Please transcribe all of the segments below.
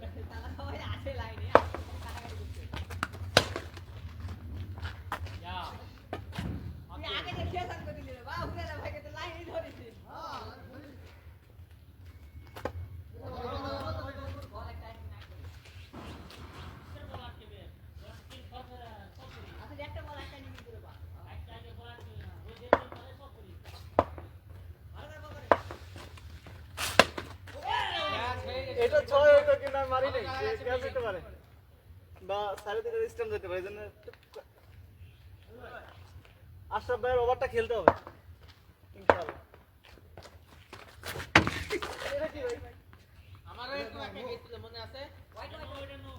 আমার পরে আমি তিন ছয় এক ফোর এক কয় নাম্বার লাস্ট আচ্ছা অবশ্যই ইনশাল্লাহ এটা ছয় হয়তো কিন্তু আমি মারি পারে বা সাড়ে পারে এই জন্য আশরাফ ভাইয়ের ওভারটা খেলতে হবে ইনশাআল্লাহ। এটা কি ভাই? আমারও একটু একটা গেছিল মনে আছে?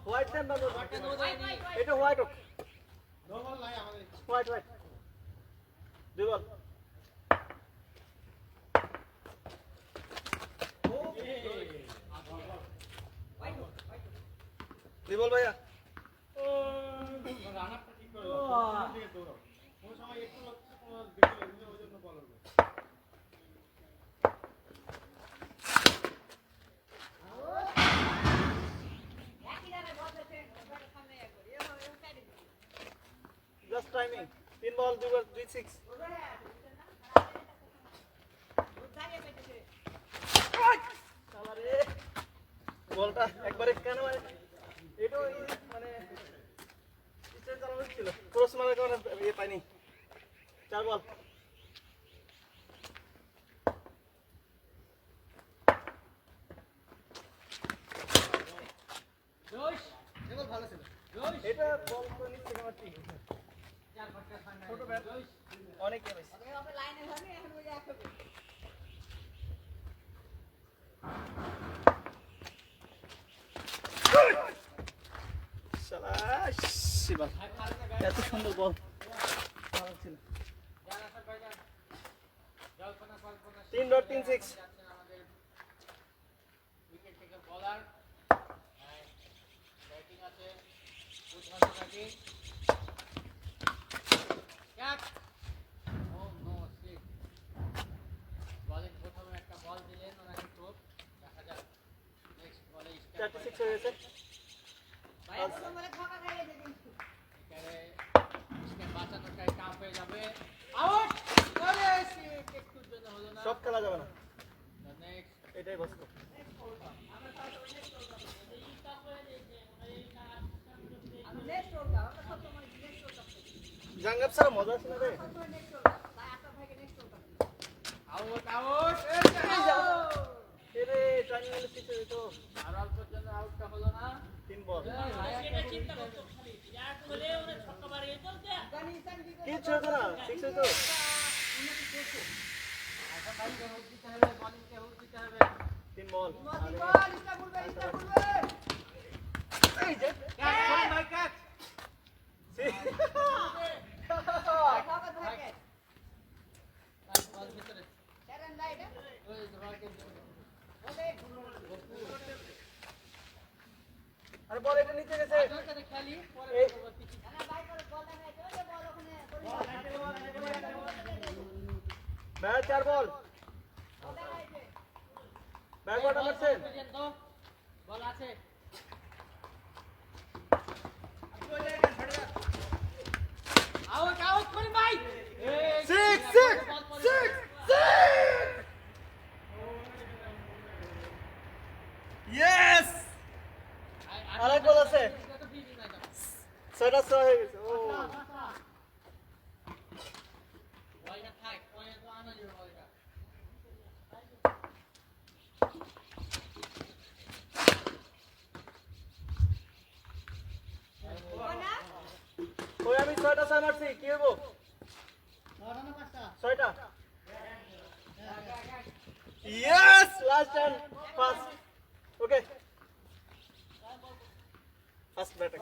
হোয়াইট টেন বা ওটা নো দেয়নি এটা হোয়াইট হোয়াইট হোয়াইট দুই বল। বল ভাইয়া। জাস্ট টাইমিং তিন বল দুই বল দুই সিক্স বলটা একবারে কেন মানে এটাও এই মানে স্ট্রেট চালানো ছিল ক্রস মারার কারণে ইয়ে পাইনি চার বল এটা বল তো নিচ্ছে আমার ঠিক ছোট ব্যাট অনেক কেমেছে শালা শিবা এত সুন্দর বল ভালো ছিল তিন ডট তিন সিক্স যাচ্ছেন আমাদের উইকেট থেকে সব খেলা যাবে না। এটাই বাস্তব জাঙ্গাব স্যার, মজা আছে না রে? আউট আউট এরে হয়ে আর অল্পের জন্য না তিন বল আরে বল এটা নিচে গেছে খেলি পরে। ব্যাট চার বল। ব্যাট বল আছে বল আছে আউট আউট করি ভাই এই Six, বল six, পর্যন্ত। six, six! Yes! আর- আর- আরেক বল আছে। এটা তো busy না এটা। ছয়টা ছয় হয়ে গেছে ও বলটা থাক, পরে তো আনা যাবে বলটা। ওই আমি ছয়টা ছয় মারছি কি হব ছয়টা? Yes last time first okay first bat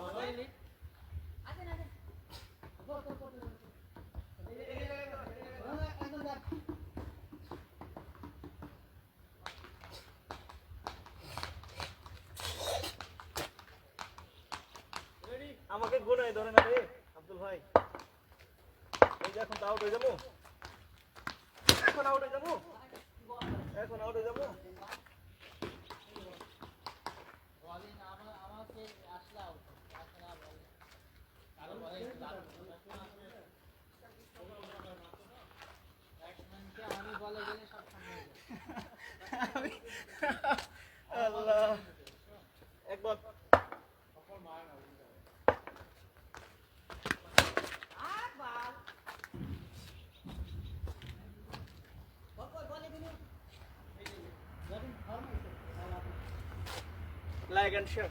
আমাকে গুনাই ধরে না রে, আব্দুল ভাই। আউট হয়ে যাব। এখন আউট হয়ে যাব। এখন আউট হয়ে যাব। বলিং আমার আমাকে আসলে আউট আসলে বলে কারও বলে ব্যাটসম্যানকে আমি বলে গেলে সব সামনে হয়ে যায়। আল্লাহ এক বল এন্ড শেয়ার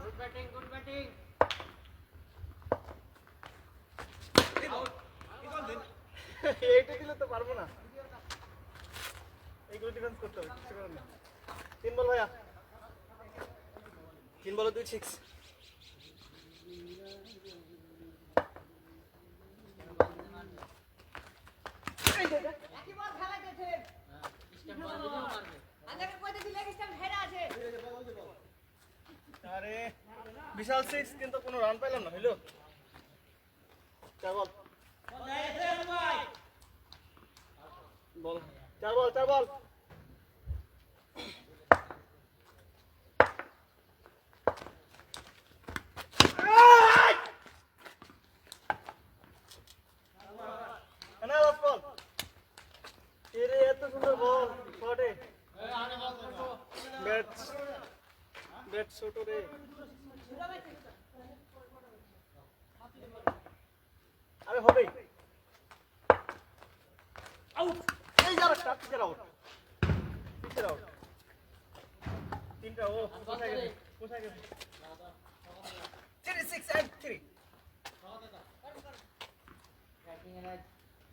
গুড ব্যাটিং গুড ব্যাটিং এইটা দিলে তো পারব না। এইগুলো ডিফেন্স করতে হবে কিছু করার নেই। তিন বল ভাইয়া। তিন বলে দুই সিক্স পারবে আরে বিশাল সিক্স কিন্তু কোনো রান পাইলাম না হইল? চার বল বল। চার বল চার বল না last ball। এরে এত সুন্দর বল শটে ব্যাট ব্যাট ছোট রে। আরে হবেই আউট এই যার একটা পিছের আউট পিছের আউট তিনটা, ও, কোথায় গেছে? কোথায় গেছে? থ্রি সিক্স অ্যান্ড থ্রি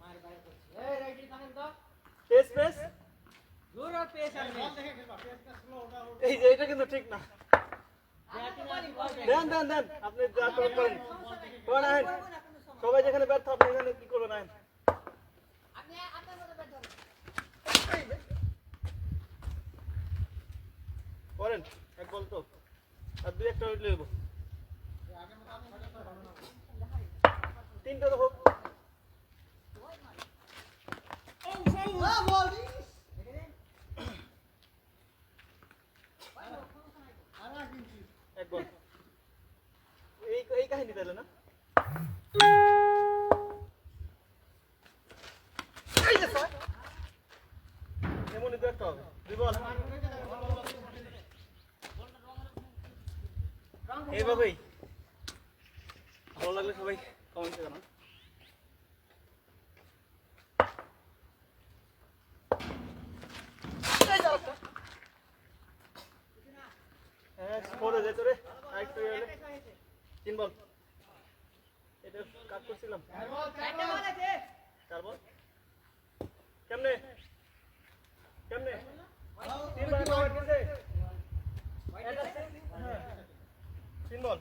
মার জোর আর পেস আর নেই এই যে এটা কিন্তু ঠিক না। দেন দেন দেন আপনি যা করেন করেন। করেন আইন সবাই যেখানে ব্যর্থ আপনি এখানে কি করবেন আইন করেন এক বল তো। আর দুই একটা উইট নেব তিনটা তো হোক এক বল এই এই কাহিনী তাহলে না? একটা ভালো লাগলে সবাই কমেন্টে। হ্যাঁ রে তিন বল। এটা করছিলাম। তারপর কেমনে? কেমনে? তিন বল।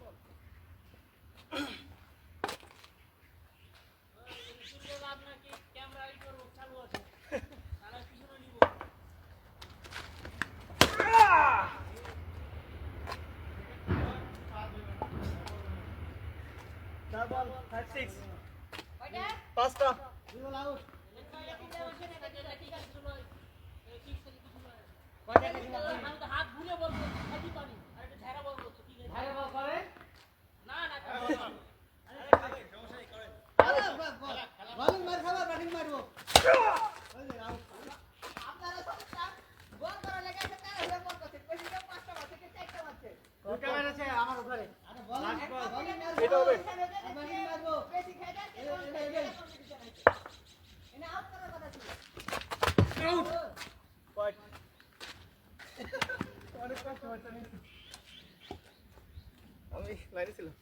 আমি লাইনে ছিলাম।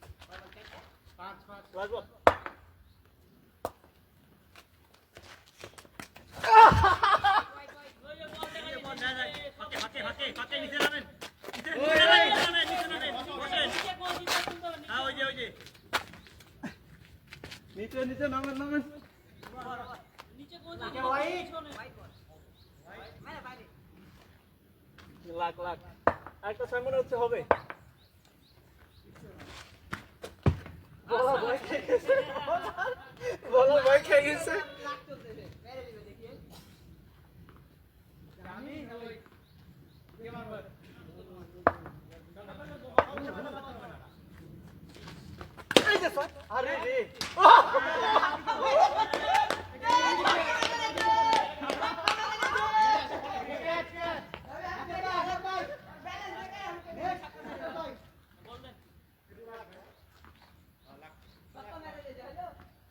পাঁচ পাঁচ লাগবো। নিচে নিচে নামেন নামেন। নিচে লাখ লাখ। একটা ছয় মনে হচ্ছে হবে। বলা ভয় খেয়ে গেছে বলা ভয় খেয়ে গেছে এই যে স্যার আরে রে এখানে কে আছে যে এটা ছয়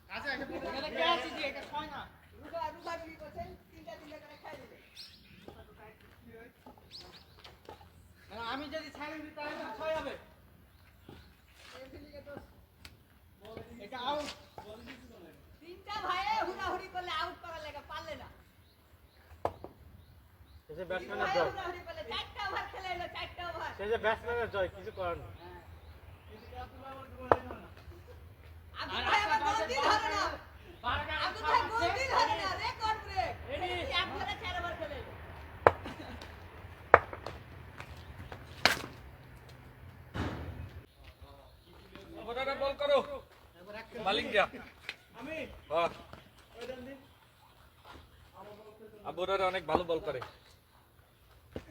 না না, আমি যদি ছাড়ি তাহলে ছয় হবে ভাইয়ে হুড়াহুড়ি করলে ব্যাটসম্যানের জয় চারটা ওভার খেলে চারটা ওভার সেই যে ব্যাটসম্যানের জয়, কিছু করার নেই। মালিক দিয়া আমি। হ্যাঁ ওই আবুরারা অনেক ভালো বল করে।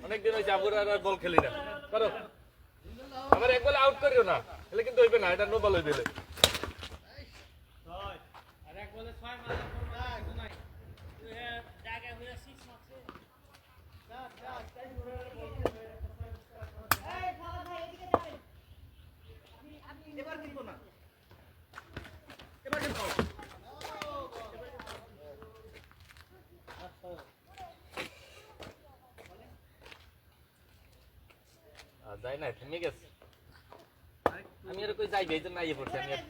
অনেক দিন হয়েছে আবুরারা বল খেলি না। করো। আবার এক বলে আউট করিও না। তাহলে কিন্তু হইবে না এটা নো বল হইবে আর বলে ছয় না কিছু নাই। জায়গায় হয়ে সিক্স মারছে এই খাওয়া ভাই এদিকে যাবেন। এবার কিন্তু না। এবার কিন্তু যাই না থেমে গেছে। আমি আর কই যাই এই জন্য আইয়ে পড়ছি আমি আর।